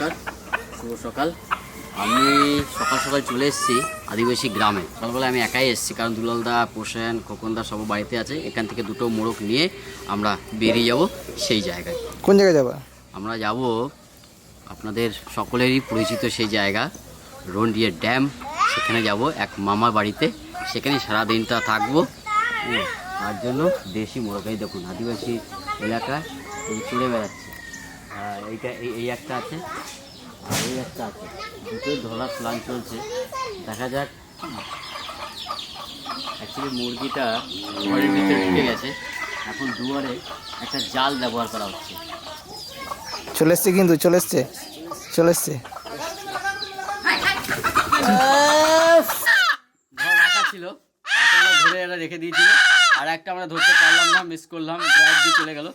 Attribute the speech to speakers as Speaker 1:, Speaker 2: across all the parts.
Speaker 1: নমস্কার শুভ সকাল। আমি সকাল সকাল চলে এসেছি আদিবাসী গ্রামে। সকালবেলা আমি একাই এসেছি কারণ দুলালদা পোষেন খোকনদা সব বাড়িতে আছে। এখান থেকে দুটো মোড়ক নিয়ে আমরা বেরিয়ে যাব সেই জায়গায়।
Speaker 2: কোন জায়গায় যাবা?
Speaker 1: আমরা যাব আপনাদের সকলেরই পরিচিত সেই জায়গা রন্ডিয়া ড্যাম। সেখানে যাব এক মামার বাড়িতে। সেখানে সারা দিনটা থাকব তার জন্য দেশি মোরগাই দেখুন আদিবাসী এলাকায় চড়ে বেড়াচ্ছে। এইটা এই একটা আছে। আর এই একটা আছে। দুটোই ধরা প্লান চলছে। দেখা যাক। অ্যাকচুয়ালি মুরগিটা ঘরের ভিতরে ঢুকে গেছে। এখন দুয়ারে একটা জাল ব্যবহার করা হচ্ছে।
Speaker 2: চলে এসছে কিন্তু চলে এসছে। চলে এসছে।
Speaker 1: ছিল। ধরে এরা রেখে দিয়েছিল। আর একটা আমরা ধরতে পারলাম না মিস করলাম। ড্রাইভ দিয়ে চলে গেল।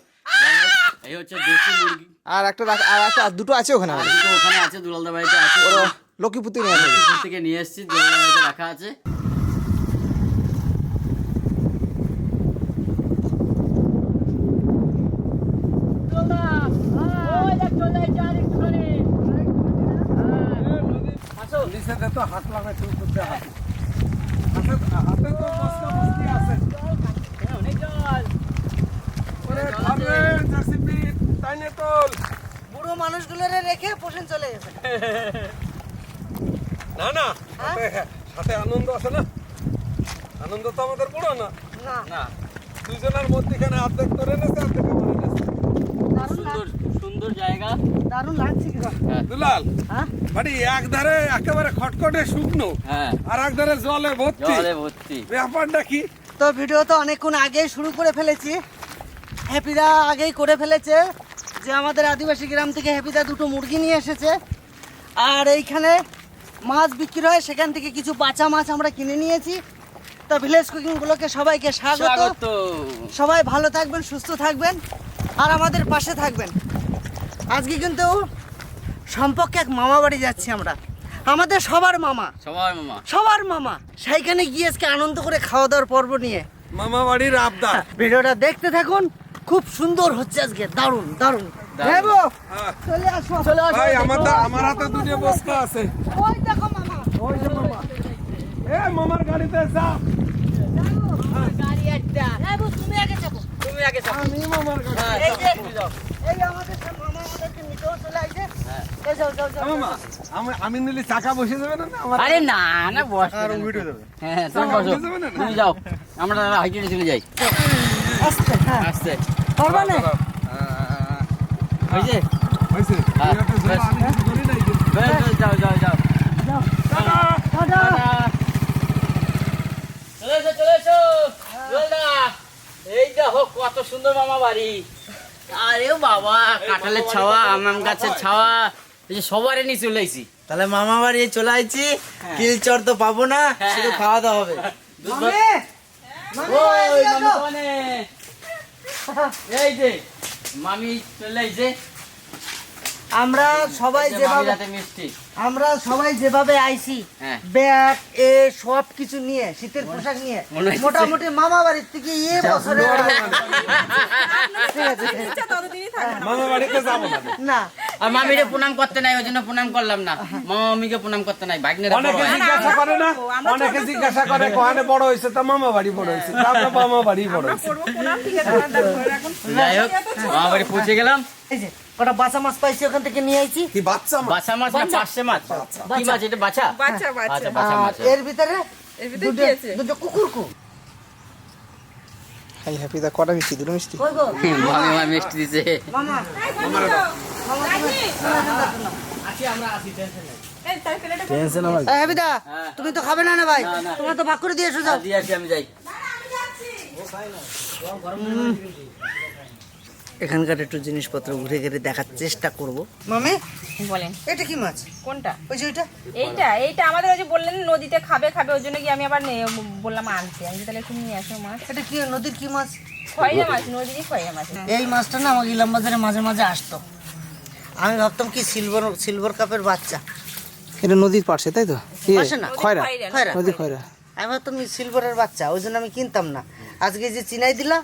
Speaker 1: এই হচ্ছে দেশি মুরগি।
Speaker 2: আর একটা আর একটা আর দুটো আছে ওখানে
Speaker 1: আর দুটো ওখানে আছে দুলালদা বাড়িতে আছে।
Speaker 2: ওরা লক্ষ্মীপুতি নিয়ে আসবে
Speaker 1: থেকে নিয়ে এসেছি দুলালদা বাড়িতে রাখা আছে।
Speaker 3: তো হাত লাগাইছে উপরে হাত হাতে হাতে তো মস্কা মস্তি আছে ওরে খাবে জেসিপি তাইনে তোল
Speaker 4: বুড়ো মানুষগুলোরে রেখে পোষণ চলে গেছে
Speaker 3: না না। সাথে সাথে আনন্দ আছে না? আনন্দ তো আমাদের বড় না।
Speaker 4: না।
Speaker 3: দুজনের মধ্যখানে অর্ধেক করে নেছে অর্ধেক আমার নেছে
Speaker 1: সুন্দর সুন্দর জায়গা।
Speaker 4: দারুণ লাগছে কি
Speaker 1: হ্যাঁ।
Speaker 3: দুলাল
Speaker 4: হ্যাঁ?
Speaker 3: বাড়ি এক একেবারে খটখটে শুকনো
Speaker 1: হ্যাঁ।
Speaker 3: আর এক ধারে জলে ভর্তি।
Speaker 1: জলে ভর্তি।
Speaker 3: ব্যাপারটা কি?
Speaker 4: তো ভিডিও তো অনেকক্ষণ আগেই শুরু করে ফেলেছি। হ্যাপিদা আগেই করে ফেলেছে যে আমাদের আদিবাসী গ্রাম থেকে হ্যাপিদা দুটো মুরগি নিয়ে এসেছে। আর এইখানে মাছ বিক্রি হয় সেখান থেকে কিছু বাঁচা মাছ আমরা কিনে নিয়েছি। তো ভিলেজ কুকিংগুলোকে সবাইকে স্বাগত।
Speaker 1: স্বাগত।
Speaker 4: সবাই ভালো থাকবেন সুস্থ থাকবেন আর আমাদের পাশে থাকবেন। আজকে কিন্তু সম্পর্কে এক মামা বাড়ি যাচ্ছি আমরা। আমাদের সবার মামা।
Speaker 1: সবার মামা।
Speaker 4: সবার মামা। সেইখানে গিয়ে আজকে আনন্দ করে খাওয়া দাওয়ার পর্ব নিয়ে।
Speaker 3: মামা বাড়ির আবদার।
Speaker 4: ভিডিওটা দেখতে থাকুন। খুব সুন্দর হচ্ছে আজকে। দারুণ দারুণ।
Speaker 1: দারুণ।
Speaker 4: দেবো
Speaker 3: হ্যাঁ।
Speaker 4: চলে আসো। চলে
Speaker 3: ভাই আমার হাতে দুটো বস্তা আছে।
Speaker 4: ওই দেখো মামা।
Speaker 3: ওই যে মামা। এ মামার গাড়িতে যা।
Speaker 4: গাড়ি একটা। তুমি আগে যাব।
Speaker 1: তুমি আগে যাও।
Speaker 3: আমি মামার গাড়ি
Speaker 1: হ্যাঁ,
Speaker 4: এই যে এই আমাদের মামা আমাদেরকে নিতেও চলে আসে। এই যাও যাও যাও
Speaker 3: মামা আমি আমি নিলে চাকা বসে যাবে না
Speaker 1: আরে না না বস।
Speaker 3: আর উঠে যাবে
Speaker 1: হ্যাঁ তুমি বসো? তুমি যাও। আমরা হাইটে চলে যাই।
Speaker 4: আস্তে হ্যাঁ।
Speaker 1: আসতে।
Speaker 4: পারবা না?
Speaker 3: হয়েছে?
Speaker 1: হ্যাঁ, যাও যাও যাও। চলে এসো চলে এসো। কত সুন্দর মামা বাড়ি। আরে বাবা কাঁঠালের ছাওয়া আম গাছের ছাওয়া এই যে সবারে নিয়ে চলে আইছি।
Speaker 2: তাহলে মামা বাড়ি চলে আইছি। কিলচর তো পাবো না শুধু খাওয়া দাওয়া হবে।
Speaker 1: ওই মামি এই যে মামি চলে আইছে
Speaker 4: আমরা সবাই যেভাবে আমরা সবাই যেভাবে আইছি
Speaker 1: হ্যাঁ।
Speaker 4: ব্যাগ এ সব কিছু নিয়ে শীতের পোশাক নিয়ে মোটামুটি মামা বাড়ির থেকে ইয়ে বছরে
Speaker 3: না।
Speaker 4: না।
Speaker 1: আর মামিরে প্রণাম করতে নাই ওই জন্য প্রণাম করলাম না। মামা মামিকে প্রণাম করতে নাই ভাগ্নের
Speaker 3: অনেকে জিজ্ঞাসা করে না? অনেকে জিজ্ঞাসা করে কোহানে বড় হয়েছে তা মামা বাড়ি বড় হয়েছে। মামা বাড়ি বড় হয়েছে
Speaker 1: যাই হোক মামা বাড়ি পৌঁছে গেলাম।
Speaker 4: এই যে। কটা বাচ্চা মাছ পাইছি ওখান থেকে নিয়ে আইছি।
Speaker 3: কি বাচ্চা
Speaker 1: বাছা মাছ না পার্শে মাছ? কি মাছ এটা বাছা?
Speaker 5: বাচ্চা বাচ্চা
Speaker 1: আচ্ছা বাছা
Speaker 4: আর
Speaker 1: মাছ
Speaker 4: এর ভিতরে
Speaker 5: এর ভিতরে কি আছে?
Speaker 4: দুটো কুকুর কু।
Speaker 2: হাই হ্যাপি দা কটা মিষ্টি দুটো মিষ্টি?
Speaker 4: কই গো?
Speaker 1: মামি মামি মিষ্টি দিছে।
Speaker 4: মামা মামা
Speaker 2: টেনশন আমার
Speaker 4: এই হাবিদা
Speaker 1: হ্যাঁ।
Speaker 4: তুমি তো খাবে না না ভাই?
Speaker 1: না, না।
Speaker 4: তোমরা তো ভাগ করে দিয়ে এসো যাও।
Speaker 1: দিয়ে আসি আমি যাই।
Speaker 4: এখানকার একটু জিনিসপত্র ঘুরে ঘুরে দেখার চেষ্টা করব। মামি?
Speaker 5: বলেন।
Speaker 4: এটা কি মাছ?
Speaker 5: কোনটা?
Speaker 4: ওই যে ওইটা?
Speaker 5: এইটা এইটা আমাদের ওই যে বললেন নদীতে খাবে খাবে ওই জন্য কি আমি আবার বললাম আনছি। আমি তাহলে একটু নিয়ে আসো মাছ।
Speaker 4: এটা কি নদীর কি মাছ?
Speaker 5: খয়রা মাছ নদীরই খয়রা মাছ।
Speaker 4: এই মাছটা না আমাকে ইলাম বাজারে মাঝে মাঝে আসতো। আমি ভাবতাম কি সিলভার সিলভার কাপের বাচ্চা।
Speaker 2: এটা নদীর পাশে তাই তো?
Speaker 4: না?
Speaker 2: খয়রা? নদী খয়রা
Speaker 4: আমি ভাবতাম সিলভারের বাচ্চা ওই জন্য আমি কিনতাম না। আজকে যে চিনাই দিলা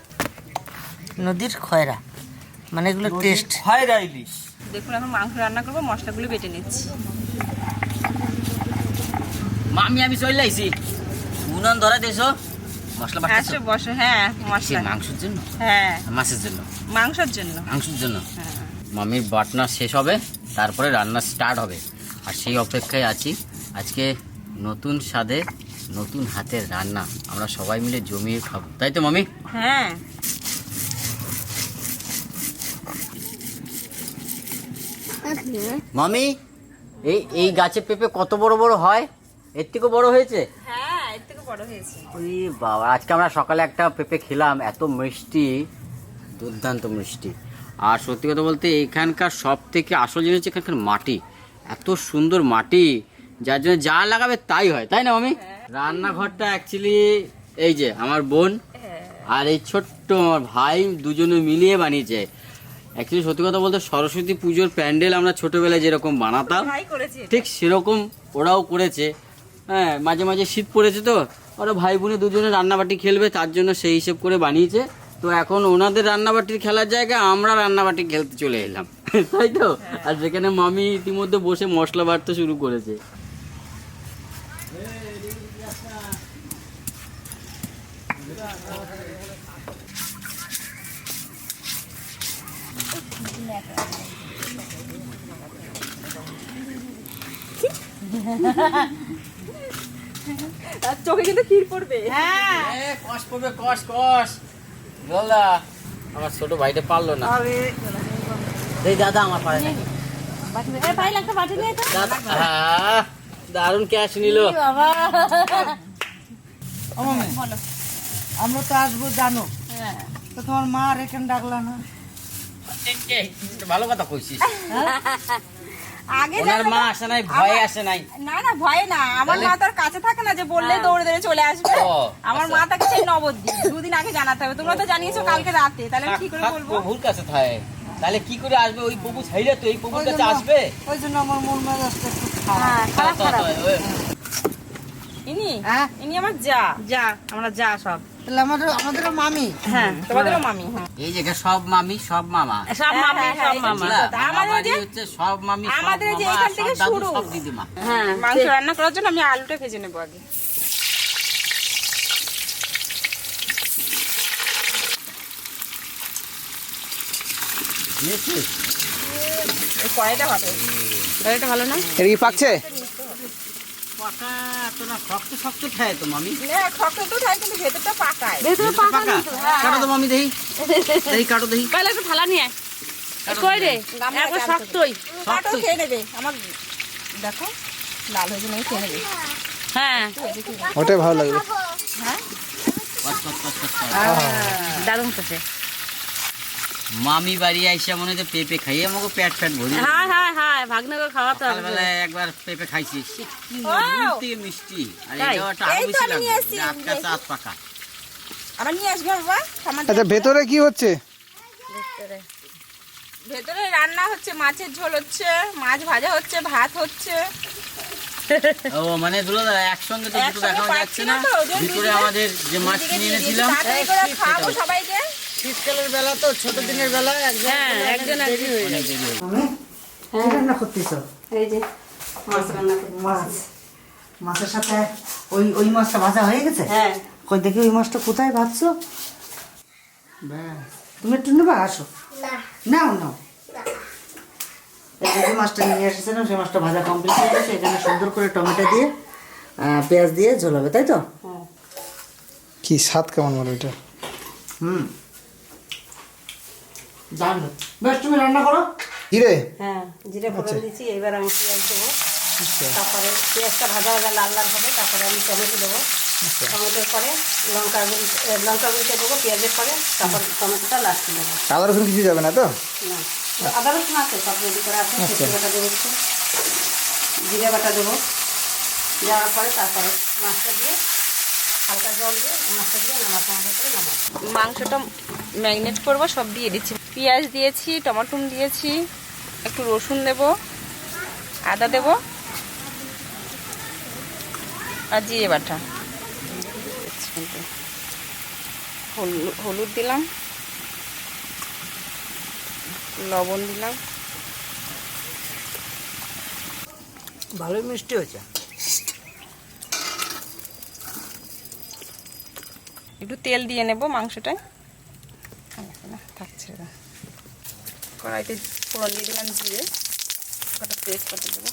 Speaker 4: নদীর খয়রা। মানে এগুলো টেস্ট
Speaker 6: খয়রা ইলিশ
Speaker 5: দেখুন এখন মাংস রান্না করব মশলাগুলো বেটে নিচ্ছি।
Speaker 1: মামি আমি চলে আইছি। উনান ধরা দেছো? মশলা
Speaker 5: আসো
Speaker 1: বাটতেছো?
Speaker 5: বসো হ্যাঁ
Speaker 1: সে
Speaker 5: মশলা।
Speaker 1: মাংসের জন্য?
Speaker 5: হ্যাঁ।
Speaker 1: মাছের জন্য?
Speaker 5: মাংসের জন্য।
Speaker 1: মাংসের জন্য?
Speaker 5: হ্যাঁ।
Speaker 1: মামির বাটনা শেষ হবে তারপরে রান্না স্টার্ট হবে। আর সেই অপেক্ষায় আছি। আজকে নতুন স্বাদে নতুন হাতের রান্না। আমরা সবাই মিলে জমিয়ে খাব। তাই তো মামি?
Speaker 5: হ্যাঁ।
Speaker 1: মামি এই এই গাছে পেঁপে কত বড় বড় হয়? এর থেকেও বড় হয়েছে?
Speaker 5: হ্যাঁ এর থেকে বড় হয়েছে।
Speaker 1: ওই বাবা আজকে আমরা সকালে একটা পেঁপে খেলাম এত মিষ্টি দুর্দান্ত মিষ্টি। আর সত্যি কথা বলতে এখানকার সব থেকে আসল জিনিস হচ্ছে এখানকার মাটি। এত সুন্দর মাটি যার জন্য যা লাগাবে তাই হয় তাই না মামি? রান্নাঘরটা অ্যাকচুয়ালি এই যে আমার বোন আর এই ছোট্ট আমার ভাই দুজনে মিলিয়ে বানিয়েছে। অ্যাকচুয়ালি সত্যি কথা বলতে সরস্বতী পুজোর প্যান্ডেল আমরা ছোটবেলায় যেরকম বানাতাম ঠিক সেরকম ওরাও করেছে। হ্যাঁ মাঝে মাঝে শীত পড়েছে তো ওরা ভাই বোনে দুজনে রান্নাবাটি খেলবে তার জন্য সেই হিসেব করে বানিয়েছে। তো এখন ওনাদের রান্নাবাটির খেলার জায়গায় আমরা রান্নাবাটি খেলতে চলে এলাম। তাই তো? আর সেখানে মামি ইতিমধ্যে বসে মশলা বাড়তে শুরু করেছে।
Speaker 5: চোখে কিন্তু ক্ষীর পড়বে।
Speaker 4: হ্যাঁ।
Speaker 1: এ, কষ পড়বে কষ কষ। আমার ছোট ভাইটা পারল না। এই দাদা আমার পারে দারুণ ক্যাশ নিল।
Speaker 4: আমরা তো আসব জানো। তো তোমার মা আর এখানে ডাকলা না।
Speaker 1: ভালো কথা কইছিস।
Speaker 5: আগে
Speaker 1: ওনার মা আসে নাই ভয়ে আসে নাই।
Speaker 5: না না ভয় না। আমার মা তো কাছে থাকে না যে বললে দৌড়ে দৌড়ে চলে আসবে। আমার
Speaker 1: আচ্ছা।
Speaker 5: মা তাকে সেই নবদ্বীপ দুদিন আগে জানাতে হবে। তোমরা তো জানিয়েছো কালকে রাতে তাহলে কি করে বলব?
Speaker 1: ভুল কাছে থাকে। তাহলে কি করে আসবে? ওই প্রভু ছাইলে তো এই প্রভুর কাছে আসবে?
Speaker 4: ওই জন্য আমার মন মেজাজটা একটু খারাপ।
Speaker 5: হ্যাঁ খারাপ
Speaker 1: ওই-
Speaker 5: ইনি?
Speaker 4: হ্যাঁ?
Speaker 5: ইনি আমার যা। যা আমরা যা সব।
Speaker 4: তাহলে আমাদের আমাদেরও মামি।
Speaker 5: হ্যাঁ তোমাদেরও মামি হ্যাঁ।
Speaker 1: এই সব মামি সব মামা।
Speaker 5: সব মামি সব মামা। আমাদের যে
Speaker 1: হচ্ছে সব মামি
Speaker 5: আমাদের যে এখান থেকে শুরু।
Speaker 1: সব দিদিমা।
Speaker 5: হ্যাঁ মাংস রান্না করার জন্য আমি আলুটা ভেজে নেব আগে। কড়াইটা ভালো। কড়াইটা ভালো না?
Speaker 3: এটা কি পাকছে?
Speaker 1: পাকা এত শক্ত শক্ত খায় তো মামি।
Speaker 5: না শক্ত তো থাকে কিন্তু ভেতরটা পাকায়।
Speaker 1: ভেতরে পাকা কাটো তো মামি দেখি। দেখি কাটো দেখি।
Speaker 5: তাহলে একটু থালা নিয়ে
Speaker 1: কই রে?
Speaker 5: একবার শক্তই কাটো খেয়ে নেবে। আমার দেখো লাল হয়ে গেলে খেয়ে নেবে।
Speaker 6: হ্যাঁ।
Speaker 3: ওটাই ভালো লাগবে।
Speaker 6: দারুণ
Speaker 1: মামি বাড়ি আইসা মনে হচ্ছে পেঁপে খাইয়ে আমাকে পেট ফ্যাট ভরি
Speaker 6: হ্যাঁ হ্যাঁ হ্যাঁ ভাগনাকে খাওয়াতে হবে।
Speaker 1: একবার পেঁপে খাইছি। সে কি মধুর থেকে মিষ্টি। আর এটা একটা
Speaker 5: আরও
Speaker 1: বেশি
Speaker 5: আমি নিয়ে
Speaker 1: লাগবে
Speaker 5: এসেছি,
Speaker 1: এটা আটকা চাঁদ পাকা
Speaker 5: আবার নিয়ে আসবে বাবা
Speaker 3: আচ্ছা ভেতরে কি হচ্ছে?
Speaker 5: ভেতরে। রান্না হচ্ছে মাছের ঝোল হচ্ছে মাছ ভাজা হচ্ছে ভাত হচ্ছে।
Speaker 1: ও মানে দুলো দাদা একসঙ্গে তো দুটো দেখানো যাচ্ছে
Speaker 5: না।
Speaker 1: ভিতরে আমাদের যে মাছ কিনে এনেছিলাম
Speaker 5: খাব সবাইকে।
Speaker 4: শীতকালের বেলা তো ছোট দিনের বেলা একজন
Speaker 6: হ্যাঁ একজন হয়ে
Speaker 1: দেরি হয়ে গেল।
Speaker 4: কি রান্না করতেছ?
Speaker 6: এই যে মাছ রান্না করব।
Speaker 4: মাছ। মাছের সাথে ওই ওই মাছটা ভাজা হয়ে গেছে?
Speaker 6: হ্যাঁ।
Speaker 4: কই দেখি ওই মাছটা কোথায় ভাজছো? তুমি একটু নেবা আসো। নাও নাও। এই যে যে মাছটা নিয়ে এসেছিলাম সেই মাছটা ভাজা কমপ্লিট হয়ে গেছে। এখানে সুন্দর করে টমেটো দিয়ে পেঁয়াজ দিয়ে ঝোল হবে তাই তো?
Speaker 3: কি স্বাদ কেমন বলো এটা?
Speaker 4: হুম। বেশ তুমি রান্না করো।
Speaker 3: কি রে
Speaker 6: হ্যাঁ জিরে ফোড়ন এবার আমি পেঁয়াজ দেবো। তারপরে পেঁয়াজটা ভাজা ভাজা লাল লাল হবে তারপরে আমি টমেটো দেবো। টমেটোর পরে লঙ্কা গুঁড়ি লঙ্কা গুঁড়িটা দেবো পেঁয়াজের পরে তারপর টমেটোটা লাস্টে দেবো।
Speaker 3: আদা রসুন কিছু যাবে না তো?
Speaker 6: না আদা রসুন আছে সব রেডি করে আছে বাটা দেবো একটু। জিরে বাটা দেবো। দেওয়ার পরে তারপরে মাছটা দিয়ে হালকা জল দিয়ে মাছটা দিয়ে নামাতে করে নামাবো।
Speaker 5: মাংসটা ম্যারিনেট করব সব দিয়ে দিচ্ছি। পেঁয়াজ দিয়েছি টমাটুম দিয়েছি একটু রসুন দেব আদা দেব আর জিরে বাটা। হলু- হলুদ দিলাম লবণ দিলাম।
Speaker 4: ভালোই মিষ্টি হয়েছে।
Speaker 5: একটু তেল দিয়ে নেব মাংসটায়। থাকছে কড়াইতে ফোড়ন দিয়ে দিলাম জিরে। কটা তেজপাতা দেবো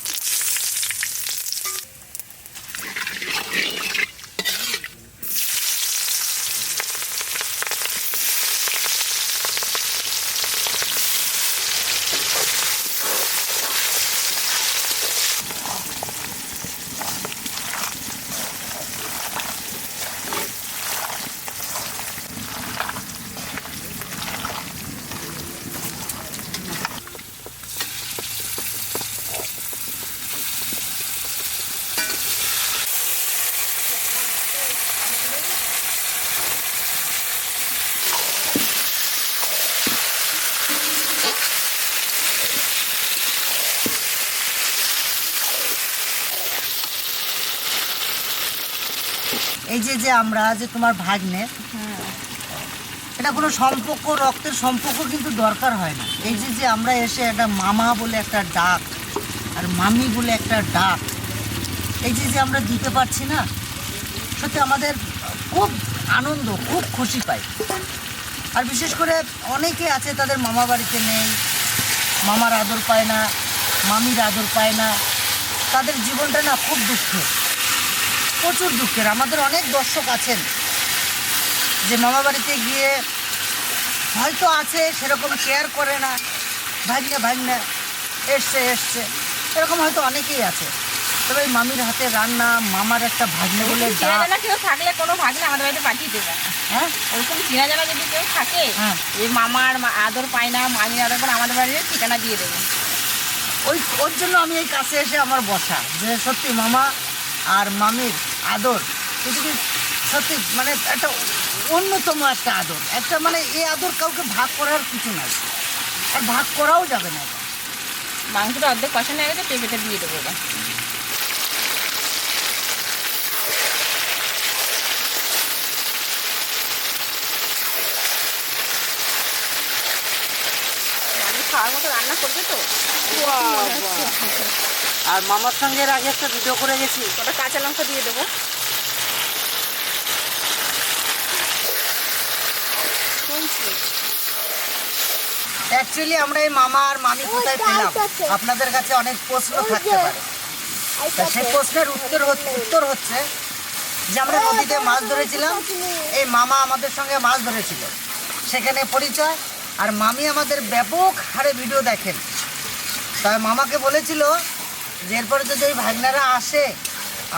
Speaker 4: এই যে আমরা, যে তোমার ভাগ্নে, এটা কোনো সম্পর্ক, রক্তের সম্পর্ক কিন্তু দরকার হয় না। এই যে যে আমরা এসে একটা মামা বলে একটা ডাক, আর মামি বলে একটা ডাক, এই যে যে আমরা দিতে পারছি না, সত্যি আমাদের খুব আনন্দ, খুব খুশি পাই। আর বিশেষ করে অনেকে আছে, তাদের মামা বাড়িতে নেই, মামার আদর পায় না, মামির আদর পায় না, তাদের জীবনটা না খুব দুঃখের। প্রচুর দুঃখের। আমাদের অনেক দর্শক আছেন যে মামা বাড়িতে গিয়ে হয়তো আছে সেরকম কেয়ার করে না ভাগ্নে ভাগ্নে এসছে এসছে। এরকম হয়তো অনেকেই আছে। তবে এই মামির হাতে রান্না মামার একটা ভাগ্নে বলে
Speaker 5: কেউ থাকলে কোনো ভাগ্নে আমাদের বাড়িতে পাঠিয়ে দেবে।
Speaker 4: হ্যাঁ?
Speaker 5: ওরকম চেনা জানা যদি কেউ থাকে
Speaker 4: হ্যাঁ।
Speaker 5: যে মামার মা- আদর পায় না মামির আদর না, আমাদের বাড়িতে ঠিকানা দিয়ে দেবে।
Speaker 4: ওই ওর জন্য আমি এই কাছে এসে আমার বসা যে সত্যি মামা আর মামির আদর। পৃথিবীর সত্যি? মানে একটা অন্যতম একটা আদর। একটা মানে এই আদর কাউকে ভাগ করার কিছু নাই। আর ভাগ করাও যাবে না।
Speaker 5: মাংসটা অর্ধেক কষানো হয়ে গেছে পেঁপেটা দিয়ে দেবো এবার। খাওয়ার মতো রান্না করবে তো?
Speaker 4: আর মামার সঙ্গে এর আগে একটা ভিডিও করে গেছি।
Speaker 5: কটা কাঁচা লঙ্কা দিয়ে দেবো।
Speaker 4: অ্যাকচুয়ালি আমরা এই মামা আর মামি কোথায় পেলাম? আপনাদের কাছে অনেক প্রশ্ন থাকতে পারে। তা সেই প্রশ্নের উত্তর হচ্ছে উত্তর হচ্ছে যে আমরা নদীতে মাছ ধরেছিলাম। এই মামা আমাদের সঙ্গে মাছ ধরেছিল। সেখানে পরিচয়। আর মামি আমাদের ব্যাপক হারে ভিডিও দেখেন। তাই মামাকে বলেছিল এরপরে যদি ওই ভাগনারা আসে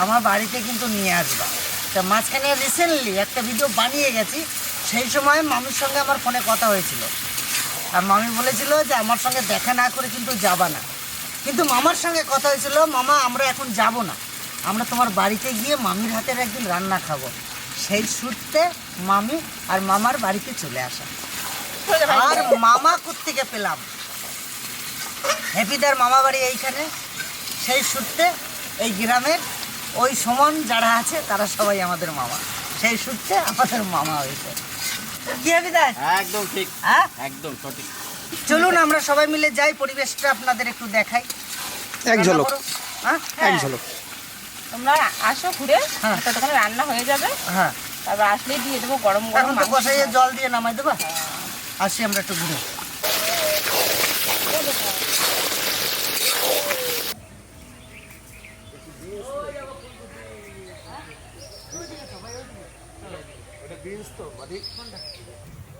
Speaker 4: আমার বাড়িতে কিন্তু নিয়ে আসবা। তা মাঝখানে রিসেন্টলি একটা ভিডিও বানিয়ে গেছি সেই সময় মামির সঙ্গে আমার ফোনে কথা হয়েছিল। আর মামি বলেছিল যে আমার সঙ্গে দেখা না করে কিন্তু যাবা না। কিন্তু মামার সঙ্গে কথা হয়েছিল মামা আমরা এখন যাব না। আমরা তোমার বাড়িতে গিয়ে মামির হাতের একদিন রান্না খাব। সেই সূত্রে মামি আর মামার বাড়িতে চলে আসা। আর মামা কোত্থেকে পেলাম? হ্যাপিদার মামা বাড়ি এইখানে। সেই সূত্রে এই গ্রামের ওই সমান যারা আছে তারা সবাই আমাদের মামা। সেই সূত্রে আমাদের মামা হয়েছে। কি
Speaker 1: একদম ঠিক।
Speaker 4: হ্যাঁ?
Speaker 1: একদম সঠিক।
Speaker 4: চলুন আমরা সবাই মিলে যাই পরিবেশটা আপনাদের একটু দেখাই।
Speaker 3: এক ঝলক।
Speaker 4: হ্যাঁ?
Speaker 3: এক ঝলক।
Speaker 5: তোমরা আসো ঘুরে
Speaker 4: হ্যাঁ।
Speaker 5: ততক্ষণে রান্না হয়ে যাবে।
Speaker 4: হ্যাঁ।
Speaker 5: তারপর আসলেই দিয়ে দেবো গরম গরম।
Speaker 4: কষাইয়ে জল দিয়ে নামাই দেবা। আসি আমরা একটু ঘুরে।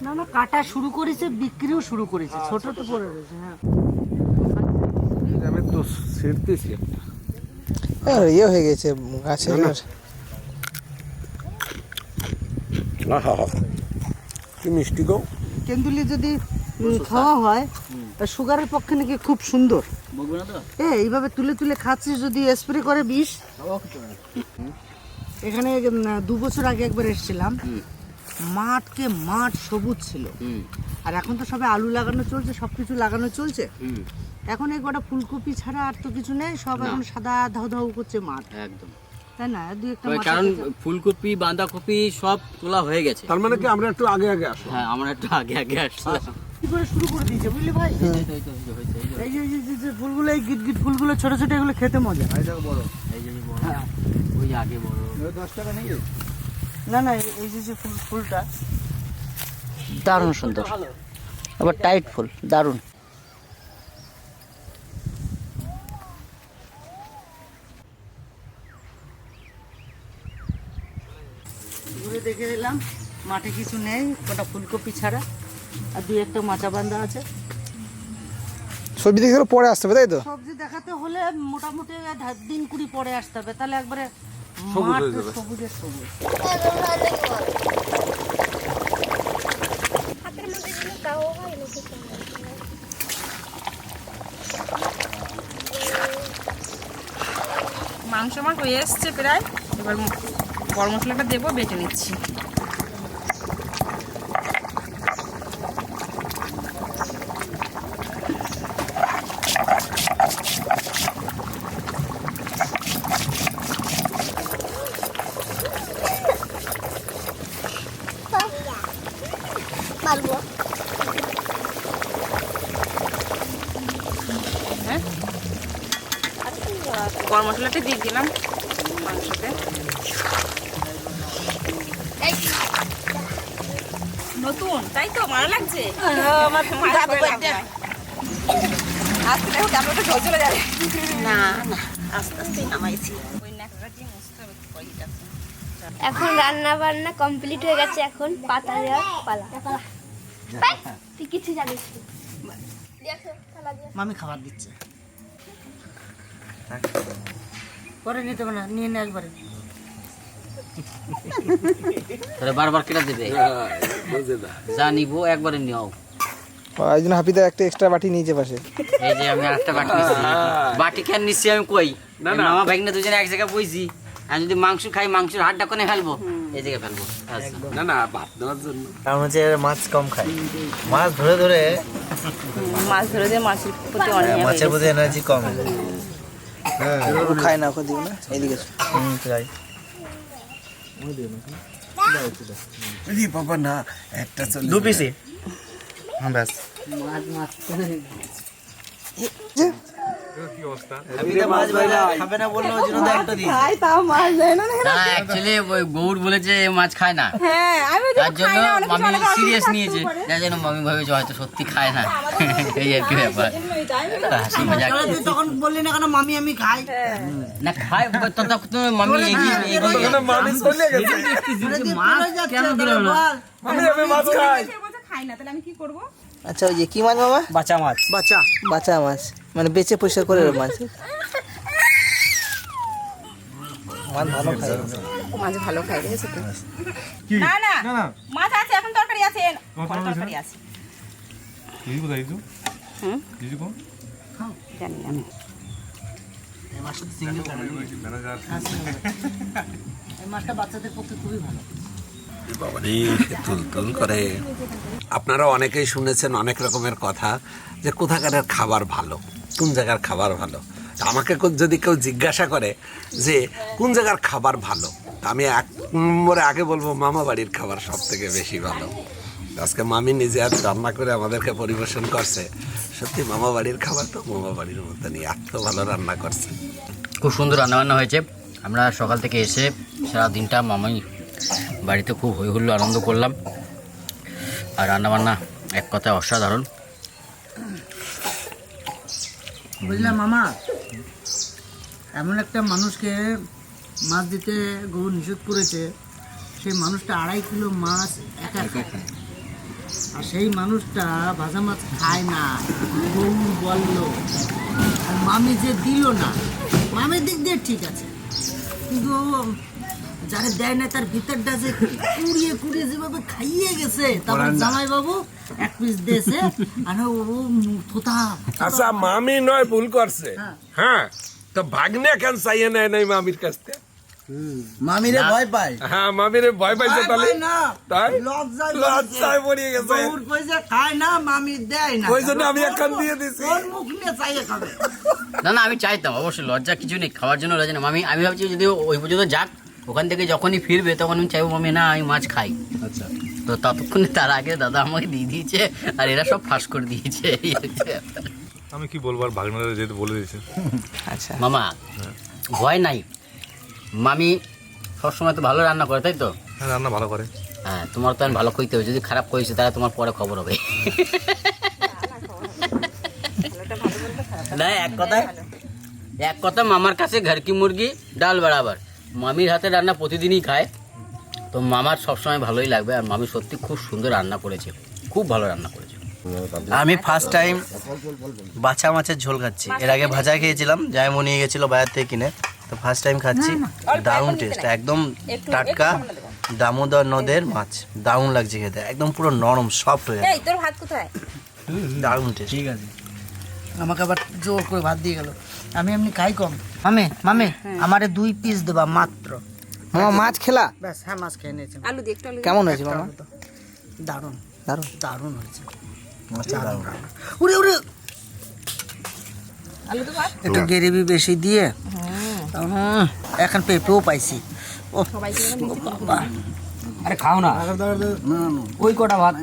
Speaker 4: না না কাটা শুরু করেছে বিক্রিও শুরু করেছে। ছোট তো পড়ে রয়েছে হ্যাঁ।
Speaker 3: আমি তো ছিঁড়তেছি একটা।
Speaker 2: আর ইয়ে হয়ে গেছে গাছের
Speaker 3: আহা কি মিষ্টি গো?
Speaker 4: তেঁতুলি যদি খাওয়া হয় সুগারের পক্ষে নাকি খুব সুন্দর।
Speaker 1: বলব না তো?
Speaker 4: এ এইভাবে তুলে তুলে খাচ্ছিস যদি স্প্রে করে বিষ? এখানে দু বছর আগে একবার এসেছিলাম। মাঠকে মাঠ সবুজ ছিল। আর এখন তো সবে আলু লাগানো চলছে সব কিছু লাগানো চলছে।
Speaker 1: হুম।
Speaker 4: এখন এই কটা ফুলকপি ছাড়া আর তো কিছু নেই সব এখন সাদা ধাউ ধাউ করছে মাঠ।
Speaker 1: একদম।
Speaker 4: তাই না? একটা
Speaker 1: কারণ ফুলকপি বাঁধাকপি সব তোলা হয়ে গেছে।
Speaker 3: তার মানে কি আমরা একটু আগে আগে আসব
Speaker 1: হ্যাঁ আমরা একটু আগে আগে আসলাম।
Speaker 4: কি করে শুরু করে দিয়েছে বুঝলি ভাই? এই যে এই যে- ফুলগুলো এই গিট গিট ফুলগুলো ছোট ছোট এগুলো খেতে মজা।
Speaker 1: এই যে বড় ওই যে আগে বড়।
Speaker 4: না না এই- যে যে ফুল ফুলটা। দারুণ সুন্দর। আবার টাইট ফুল দারুণ। ঘুরে দেখে এলাম মাঠে কিছু নেই কটা ফুলকপি ছাড়া আর দুই একটা মাচা বান্ধা আছে।
Speaker 2: সবজি দেখে পরে আসতে হবে তাই তো?
Speaker 4: সবজি দেখাতে হলে মোটামুটি দিন কুড়ি পরে আসতে হবে তাহলে একবারে মাঠ সবুজের সবুজ
Speaker 5: মাংস আমার হয়ে এসছে প্রায়। এবার গরম মশলাটা দেবো বেটে নিচ্ছি। গরম মশলাটা দিয়ে দিলাম মাংসতে। নতুন তাই তো? ভালো লাগছে? দেখো জল চলে যাবে। না না আস্তে আস্তে নামাইছি। ওই ন্যাকড়া দিয়ে মুছতে হবে কয়টা
Speaker 7: এখন রান্না বান্না কমপ্লিট হয়ে গেছে এখন পাতা দেওয়ার পালা। তুই কিছু জানিস
Speaker 4: মামি খাবার দিচ্ছে। পরে নিতে হবে না নিয়ে নে একবারে।
Speaker 1: তাহলে বারবার কেটে দেবে। যা নিবো একবারে নিও।
Speaker 2: এই জন্য হাপিদা একটা এক্সট্রা বাটি নিয়েছে পাশে।
Speaker 1: এই যে আমি একটা বাটি নিচ্ছি বাটি কেন নিচ্ছি আমি কই? না না। মামা ভাগনা দুজনে এক জায়গায় বইছি। আমি যদি মাংস খাই মাংসের হাড়টা কোনে ফেলব? এই জায়গায় ফেলব। আচ্ছা।
Speaker 8: কারণ হচ্ছে এরা মাছ কম খায়। মাছ ধরে ধরে
Speaker 5: মাছ ধরে দিয়ে মাছের প্রতি অনেক
Speaker 8: মাছের প্রতি এনার্জি কম।
Speaker 2: খায় না ওকে দিও না।
Speaker 8: দু পিসি হ্যাঁ ব্যাস। মাছ
Speaker 1: গৌর বলেছে মাছ খায় না।
Speaker 5: হ্যাঁ
Speaker 1: তার জন্য মামি সিরিয়াস নিয়েছে। যার জন্য মামি ভেবেছে হয়তো সত্যি খায় না। এই আর কি ব্যাপার।
Speaker 4: তখন বললি না কেন মামি আমি খাই?
Speaker 1: না মামি
Speaker 4: কেন দিল? না
Speaker 9: আমি আমি মাছ খাই।
Speaker 5: খাই না তাহলে আমি কি করব?
Speaker 2: আচ্ছা ওই যে কি মাছ মামা?
Speaker 8: বাচ্চা মাছ।
Speaker 4: বাচ্চা
Speaker 2: বাচ্চা মাছ। মানে বেচে পয়সা করে মাছ। মাছ ভালো খায়।
Speaker 5: মাছ ভালো খাই তো? না না মাছ আছে এখন তরকারি আছে। তরকারি আছে। হুম? জানি না
Speaker 4: এই মাছটা বাচ্চাদের পক্ষে খুবই ভালো।
Speaker 3: বাবারে তুলতুল করে। আপনারা অনেকেই শুনেছেন অনেক রকমের কথা যে কোথাকারের খাবার ভালো কোন জায়গার খাবার ভালো। আমাকে যদি কেউ জিজ্ঞাসা করে যে কোন জায়গার খাবার ভালো তা আমি এক নম্বরে আগে বলব মামা বাড়ির খাবার সব থেকে বেশি ভালো। আজকে মামি নিজে আজ রান্না করে আমাদেরকে পরিবেশন করছে। সত্যি মামা বাড়ির খাবার তো মামা বাড়ির মতনই এত ভালো রান্না করছে।
Speaker 1: খুব সুন্দর রান্নাবান্না হয়েছে। আমরা সকাল থেকে এসে সারা দিনটা মামাই বাড়িতে খুব হই হুল্লো আনন্দ করলাম। আর রান্নাবান্না এক কথায় অসাধারণ।
Speaker 4: বুঝলাম মামা এমন একটা মানুষকে মাছ দিতে গরু নিষেধ করেছে সেই মানুষটা আড়াই কিলো মাছ একা খায়। আর সেই মানুষটা ভাজা মাছ খায় না। গরু বলল আর মামি যে দিল না মামির দিক দিয়ে ঠিক আছে। কিন্তু যারা দেয় না তার ভিতরটা যে কুড়িয়ে কুড়িয়ে যেভাবে খাইয়ে গেছে তারপর জামাই বাবু এক পিস দিয়েছে আর ও থোতা
Speaker 9: আচ্ছা মামি নয় ভুল করছে। হ্যাঁ তো ভাগ্নে কেন চাইয়ে নেয় নাই মামির কাছ থেকে?
Speaker 8: মামিরে ভয় পায়।
Speaker 9: হ্যাঁ মামির ভয় পাইছে তাহলে?
Speaker 4: পায়
Speaker 9: তাই?
Speaker 4: লজ্জায়
Speaker 9: পড়িয়ে গেছে।
Speaker 4: পয়সা খায় না মামি দেয় না
Speaker 9: ওই জন্য আমি একখান দিয়ে দিছি।
Speaker 4: ওর মুখ নিয়ে চাইয়ে খাবে
Speaker 1: না না আমি চাইতাম অবশ্যই। লজ্জা কিছু নেই খাওয়ার জন্য লজ্জা নেই। আমি আমি ভাবছি যদি ওই পর্যন্ত যাক ওখান থেকে যখনই ফিরবে তখন আমি চাইব মামি না আমি মাছ খাই। আচ্ছা। তো ততক্ষণে তার আগে দাদা আমাকে দিয়ে দিয়েছে আর এরা সব ফাঁস করে দিয়েছে।
Speaker 10: আমি কি বলব আর ভাগনারা যেহেতু বলে দিয়েছে।
Speaker 8: আচ্ছা
Speaker 1: মামা ভয় নাই। মামি সবসময় তো ভালো রান্না করে তাই তো?
Speaker 10: হ্যাঁ রান্না ভালো করে।
Speaker 1: হ্যাঁ তোমার তো আমি ভালো কইতে হবে যদি খারাপ কইছে তাহলে তোমার পরে খবর হবে। না এক কথা এক কথা মামার কাছে ঘর কি মুরগি ডাল বরাবর। মামির হাতে রান্না প্রতিদিনই খায় তো মামার সবসময় ভালোই লাগবে আর মামি সত্যি খুব সুন্দর রান্না করেছে খুব ভালো রান্না করেছে।
Speaker 8: আমি ফার্স্ট টাইম বাছা মাছের ঝোল খাচ্ছি। এর আগে ভাজা খেয়েছিলাম জায়মো নিয়ে গেছিল বাজার থেকে কিনে তো ফার্স্ট টাইম খাচ্ছি। দারুণ টেস্ট একদম টাটকা দামোদর নদের মাছ দারুণ লাগছে খেতে একদম পুরো নরম সফট হয়ে
Speaker 5: এই তোর ভাত কোথায়?
Speaker 8: দারুণ টেস্ট
Speaker 4: ঠিক আছে। আমাকে আবার জোর করে ভাত দিয়ে গেল। আমি এমনি খাই কম। মামে মামে আমারে দুই পিস দেবা মাত্র।
Speaker 8: মামা মাছ খেলা?
Speaker 4: ব্যাস হ্যাঁ মাছ খেয়ে নিয়েছি।
Speaker 5: আলু দিয়ে।
Speaker 8: কেমন হয়েছে মামা?
Speaker 4: দারুণ।
Speaker 8: দারুণ
Speaker 4: দারুণ। হয়েছে। উড়ে উড়ে।
Speaker 5: আলু তো ভাত।
Speaker 4: একটু গ্রেভি বেশি দিয়ে এখন পেঁপেও পাইছি। ও বাবা।
Speaker 2: আরে খাও না। ওই কটা ভাত?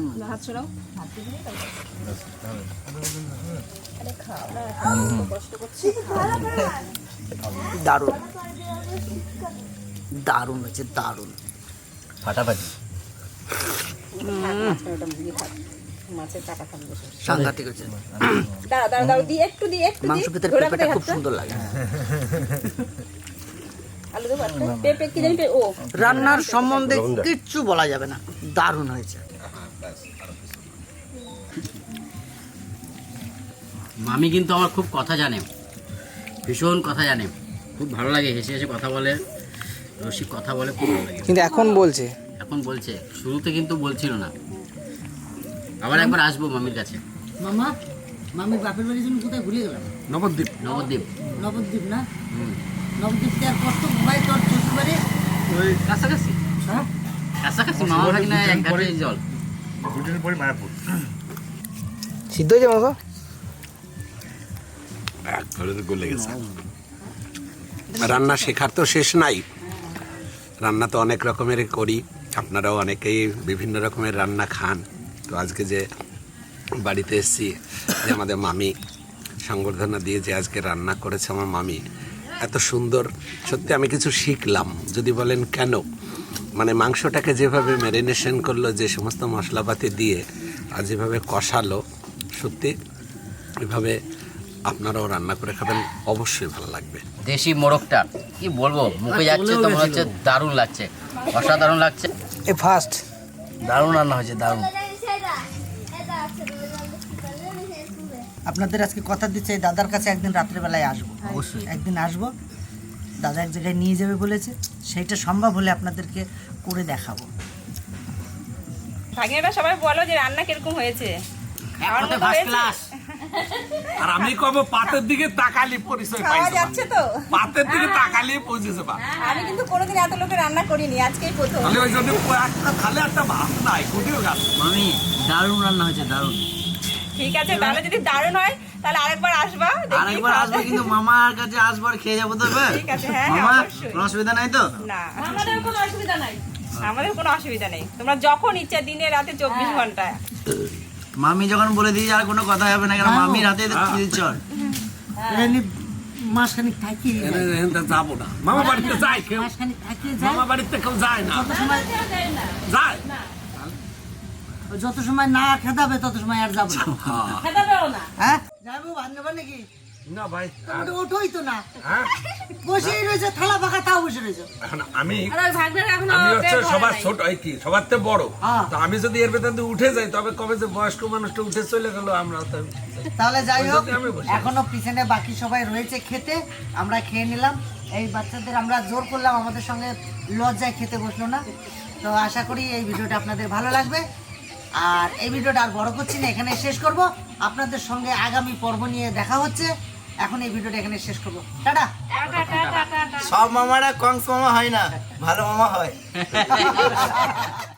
Speaker 4: দারুণ। দারুণ হয়েছে দারুণ।
Speaker 1: ফাটাফাটি।
Speaker 5: মাছের কাটা খাব
Speaker 4: সাংঘাতিক হয়েছে।
Speaker 5: দাঁড়া দাঁড়া দাঁড়া দিয়ে একটু দিয়ে একটু
Speaker 4: মাংস
Speaker 5: ধরে
Speaker 4: পেঁপেটা খুব সুন্দর লাগে।
Speaker 5: আলু দেবো পেঁপে কি জানি ও।
Speaker 4: রান্নার সম্বন্ধে কিচ্ছু বলা যাবে না। দারুণ হয়েছে।
Speaker 1: মামি কিন্তু আমার খুব কথা জানে। ভীষণ কথা জানে। খুব ভালো লাগে হেসে হেসে কথা বলে। রসিক কথা বলে খুব ভালো লাগে।
Speaker 8: কিন্তু এখন বলছে।
Speaker 1: এখন বলছে। শুরুতে কিন্তু বলছিল না। আবার একবার আসব মামির কাছে।
Speaker 4: মামা মামির বাপের বাড়ির জন্য কোথায় ভুলে গেলাম?
Speaker 3: নবদ্বীপ।
Speaker 1: নবদ্বীপ।
Speaker 4: নবদ্বীপ না? নবদ্বীপ আর কত ভাই তোর শ্বশুর বাড়ি
Speaker 3: ওই
Speaker 1: কাছাকাছি।
Speaker 4: হ্যাঁ?
Speaker 1: কাছাকাছি মামা থাকি না এক ঘাটে জল।
Speaker 10: দুদিন পরে মায়াপুর।
Speaker 8: সিদ্ধ
Speaker 11: গলে গেছে। রান্না শেখার তো শেষ নাই। রান্না তো অনেক রকমেরই করি। আপনারাও অনেকেই বিভিন্ন রকমের রান্না খান। তো আজকে যে বাড়িতে এসেছি যে আমাদের মামি সংবর্ধনা দিয়ে যে আজকে রান্না করেছে আমার মামি এত সুন্দর। সত্যি আমি কিছু শিখলাম। যদি বলেন কেন? মানে মাংসটাকে যেভাবে ম্যারিনেশন করল যে সমস্ত মশলাপাতি দিয়ে আর যেভাবে কষালো সত্যি এভাবে আপনারাও রান্না করে খাবেন অবশ্যই ভালো লাগবে।
Speaker 1: দেশি মোরগটা কি বলব? মুখে যাচ্ছে তো মনে হচ্ছে দারুণ লাগছে। অসাধারণ লাগছে।
Speaker 8: এ ফার্স্ট দারুণ রান্না হয়েছে দারুণ।
Speaker 4: আপনাদের আজকে কথা দিচ্ছে দাদার কাছে একদিন রাত্রেবেলায় আসব। অবশ্যই। একদিন আসব। দাদা এক জায়গায় নিয়ে যাবে বলেছে সেইটা সম্ভব হলে আপনাদেরকে করে দেখাবো।
Speaker 5: ভাগিনাটা সবাই বলো যে রান্না কীরকম হয়েছে।
Speaker 3: আর আমি কব পাতের দিকে তাকালি পরিচয়
Speaker 5: খাওয়া যাচ্ছে তো।
Speaker 3: পাতের দিকে তাকালি পৌঁছেছে বা।
Speaker 5: আমি কিন্তু কোনোদিন এত লোকের রান্না করিনি আজকেই প্রথম।
Speaker 3: তাহলে ওই জন্য একটা একটা ভাত নাই কুটিও গাছ
Speaker 4: মামি দারুণ রান্না হয়েছে দারুণ।
Speaker 5: ঠিক আছে তাহলে যদি দারুণ হয় তাহলে আরেকবার আসবা
Speaker 4: আরেকবার আসব। কিন্তু মামার কাছে আসবার খেয়ে যাব তো
Speaker 5: ঠিক আছে, হ্যাঁ, হ্যাঁ,
Speaker 4: মামা কোনো অসুবিধা নাই তো?
Speaker 5: না। আমাদের কোনো অসুবিধা নাই। আমাদের কোনো অসুবিধা নেই। তোমরা যখন ইচ্ছা দিনে রাতে চব্বিশ ঘণ্টা
Speaker 8: মামি যখন বলে দিয়েছে আর কোনো কথা হবে না কেন মামির হাতে চল।
Speaker 4: এমনি মাসখানিক থাকি।
Speaker 3: যাব না। মামা বাড়িতে যায় কেউ?
Speaker 4: থাকি যাই
Speaker 3: মামা বাড়িতে কেউ যায় না।
Speaker 4: যত সময় না খেদাবে তত সময় আর যাব না। হ্যাঁ? যাব নেব নাকি?
Speaker 3: না ভাই
Speaker 4: ওঠোই তো না।
Speaker 3: হ্যাঁ?
Speaker 4: বসেই রয়েছে থালা ফাঁকা তাও বসে রয়েছে।
Speaker 3: আমি আমি হচ্ছে সবার ছোট এই কি? সবার থেকে বড়।
Speaker 4: হ্যাঁ।
Speaker 3: তো আমি যদি এর ভেতর উঠে যাই তবে কবে যে বয়স্ক মানুষটা উঠে চলে গেল আমরা
Speaker 4: তাহলে যাই হোক। এখনও পিছনে বাকি সবাই রয়েছে খেতে আমরা খেয়ে নিলাম। এই বাচ্চাদের আমরা জোর করলাম আমাদের সঙ্গে লজ্জায় খেতে বসল না। তো আশা করি এই ভিডিওটা আপনাদের ভালো লাগবে। আর এই ভিডিওটা আর বড় করছি না এখানে শেষ করব। আপনাদের সঙ্গে আগামী পর্ব নিয়ে দেখা হচ্ছে। এখন এই ভিডিওটা এখানে শেষ করব। টাটা।
Speaker 8: সব মামারা কংস মামা হয় না ভালো মামা হয়।